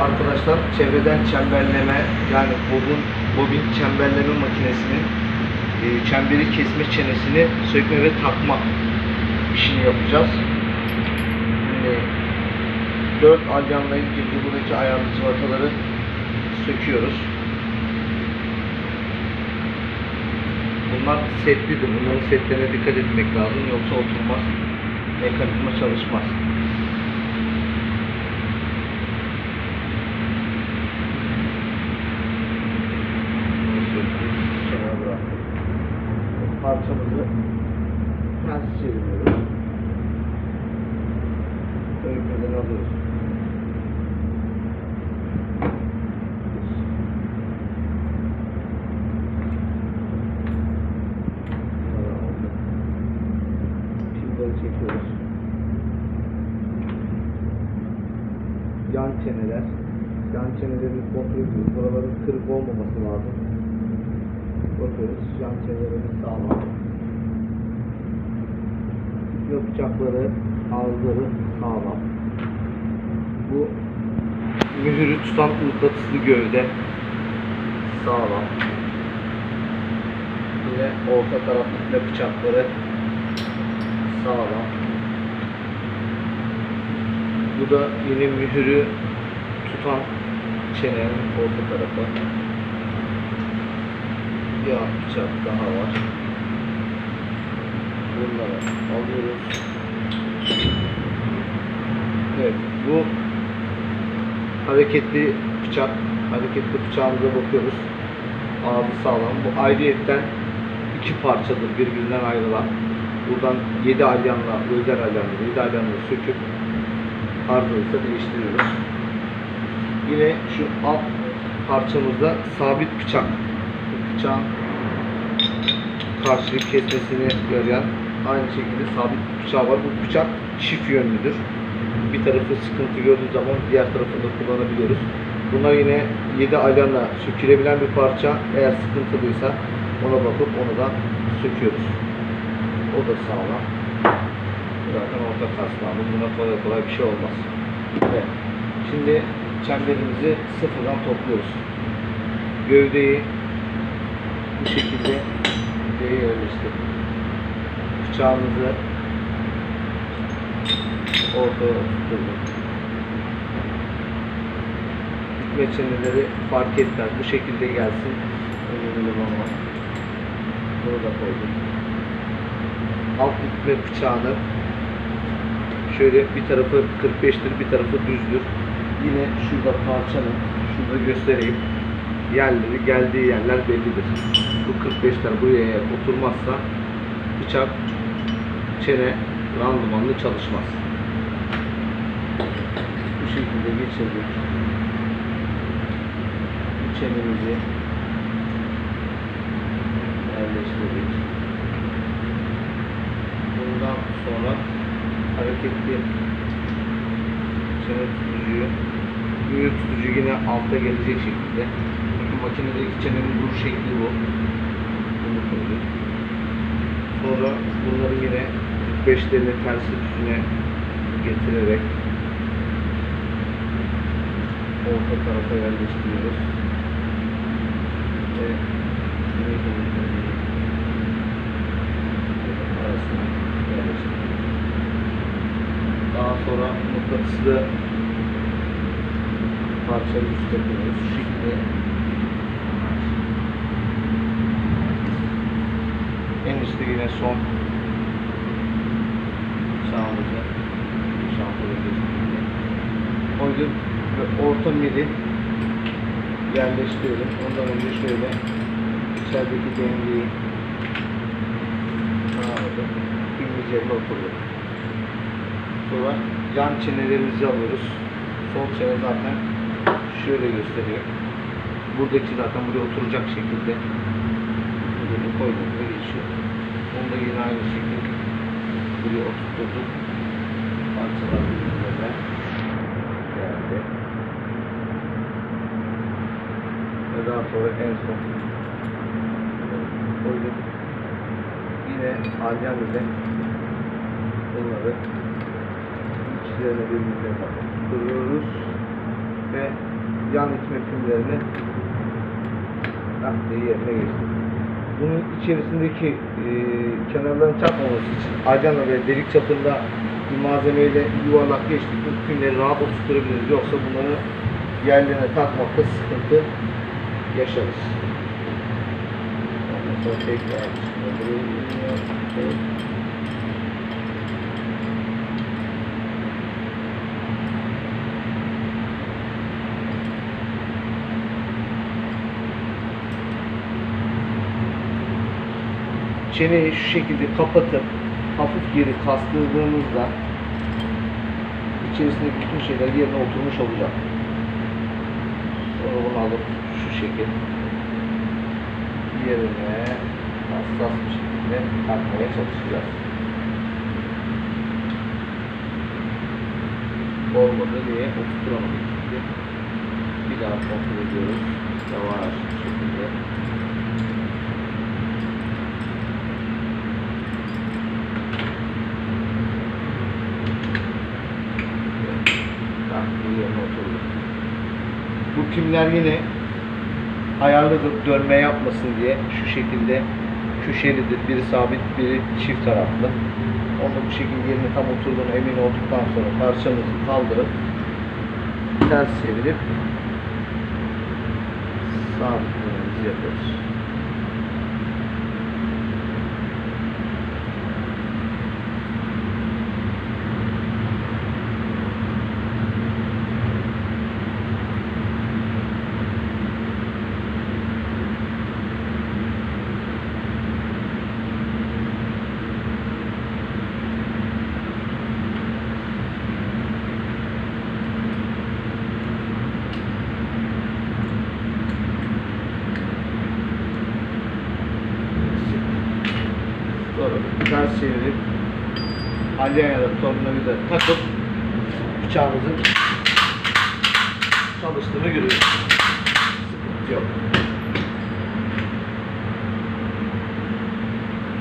arkadaşlar çevreden çemberleme yani bobin, bobin çemberleme makinesinin e, çemberi kesme çenesini sökme ve takma işini yapacağız. Şimdi 4 alyanla ilgili buradaki ayarlı cıvataları söküyoruz. Bunlar setlidir. Bunların setlerine dikkat etmek lazım. Yoksa oturmaz. Mekanizma çalışmaz. Parçamızı ters çeviriyoruz. Öyküden alıyoruz. Pimleri çekiyoruz. Yan çeneler. Yan çenelerimiz kontrol ediyoruz. Buraların kırık olmaması lazım. Bakıyoruz. Yan çenelerimiz sağlam. Bıçakları, ağızları sağlam. Bu mühürü tutan mıknatıslı gövde sağlam. Yine orta taraflı bıçakları sağlam. Bu da yine mühürü tutan çenenin orta tarafı. Bir alt bıçak daha var. Bunları alıyoruz. Evet, bu hareketli bıçak. Hareketli bıçağımıza bakıyoruz. Ağzı sağlam. Bu ayrıyetten iki parçadır birbirinden ayrılan. Buradan 7 alyanla, özel alyanla, 7 alyanla söküp ardınızda değiştiriyoruz. Yine şu alt parçamızda sabit bıçak. Bıçağın karşılık kesmesini yarayan aynı şekilde sabit bir bıçağı var. Bu bıçak çift yönlüdür. Bir tarafı sıkıntı gördüğü zaman diğer tarafını da kullanabiliyoruz. Bunlar yine 7 aylarla sökülebilen bir parça. Eğer sıkıntılıysa ona bakıp onu da söküyoruz. O da sağlam. Zaten orta kaslandı. Buna kolay kolay bir şey olmaz. Evet. Şimdi çemberimizi sıfırdan topluyoruz. Gövdeyi bu şekilde yerleştirdik. Bıçağımızı ortaya tutturduk. Bitme çeneleri fark etmez. Bu şekilde gelsin. Önemli ama. Bunu da koyduk. Alt bitme bıçağını şöyle bir tarafı 45'tir, bir tarafı düzdür. Yine şurada parçanın, şurada göstereyim. Yerleri, geldiği yerler bellidir. Bu 45'ler buraya oturmazsa bıçak, çene randımanlı çalışmaz. Bu şekilde geçirdik. Çenemizi yerleştirdik. Bundan sonra hareketli çene tutucuyu mühür tutucu yine altta gelecek şekilde. Çünkü makinedeki çenenin duruş şekli bu. Bunu koyduk. Sonra bunları yine 45'lerini tersi düzüne getirerek orta tarafa yerleştiriyoruz. Ve. Daha sonra mıknatıslı parçayı üst yapıyoruz. Şu şekilde en üstte yine son koyduk ve orta mili yerleştirelim. Ondan önce şöyle içerideki dengeyi sağladık. İngilizce oturduk. Sonra yan çenelerimizi alıyoruz. Sol çene zaten şöyle gösteriyor. Buradaki zaten buraya oturacak şekilde bunu koyduk ve geçiyor. Onu da yine aynı şekilde buraya oturtturduk. Parçalar birbirine Daha sonra en son koyduk. Yine alyan ile bunları içlerine birbirine duruyoruz ve yan itme pimlerini taktığı yerine geçti. Bunun içerisindeki e, kenarların çarpmaması için aydana ve delik çapında bir malzemeyle yuvarlak geçtik. Bu pimleri rahat oturtturabiliriz. Yoksa bunları yerlerine takmakta sıkıntı yaşarız. Çeneyi şu şekilde kapatıp hafif geri kastırdığımızda içerisindeki bütün şeyler yerine oturmuş olacak. Sonra bunu alıp şu şekilde yerine hassas bir şekilde takmaya çalışacağız. Olmadı diye oturtturamadık. Şimdi bir daha kontrol ediyoruz. Yavaş bir şekilde. Taktiği yerine oturdu. Bu pimler yine ayarlıdır dönme yapmasın diye şu şekilde köşelidir. Biri sabit, biri çift taraflı. Onu bu şekilde yerine tam oturduğunu emin olduktan sonra parçamızı kaldırıp ters çevirip sabitlememizi yapıyoruz. Sonra ters çevirip alyan ya da tornavida takıp bıçağımızın çalıştığını görüyoruz. Sıkıntı yok.